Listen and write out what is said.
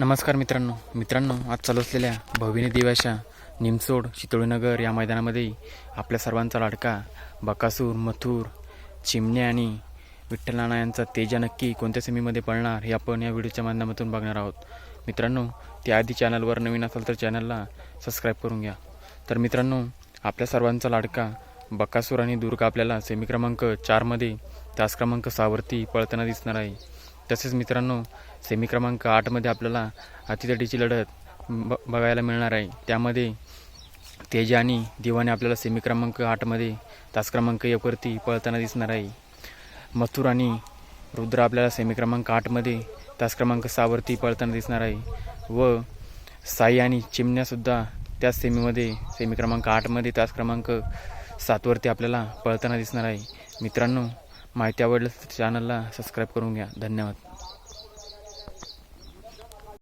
नमस्कार मित्रांनो. मित्रांनो आज चालू असलेल्या भविनी दिव्याच्या निमसोड चितोळीनगर या मैदानामध्ये आपल्या सर्वांचा लाडका बकासूर मथुर चिमणे आणि विठ्ठल नाना यांचा तेजा नक्की कोणत्या सेमीमध्ये पळणार हे आपण या व्हिडिओच्या माध्यमातून बघणार आहोत. मित्रांनो त्याआधी चॅनलवर नवीन असाल तर चॅनलला सबस्क्राईब करून घ्या. तर मित्रांनो आपल्या सर्वांचा लाडका बकासूर आणि दुर्गा आपल्याला सेमी क्रमांक चारमध्ये तास क्रमांक सहावरती पळताना दिसणार आहे. तसेच मित्रांनो सेमी क्रमांक आठमध्ये आपल्याला अतितटीची लढत ब बघायला मिळणार आहे. त्यामध्ये तेजा आणि दिवाने आपल्याला सेमी क्रमांक आठमध्ये तास क्रमांक एकवरती पळताना दिसणार आहे. मथुर आणि रुद्र आपल्याला सेमी क्रमांक आठमध्ये तास क्रमांक सहावरती पळताना दिसणार आहे. व साई आणि चिमण्यासुद्धा त्याच सेमीमध्ये सेमी क्रमांक आठमध्ये तास क्रमांक सातवरती आपल्याला पळताना दिसणार आहे. मित्रांनो माहिती आवडल्यास चॅनलला सबस्क्राईब करून घ्या. धन्यवाद.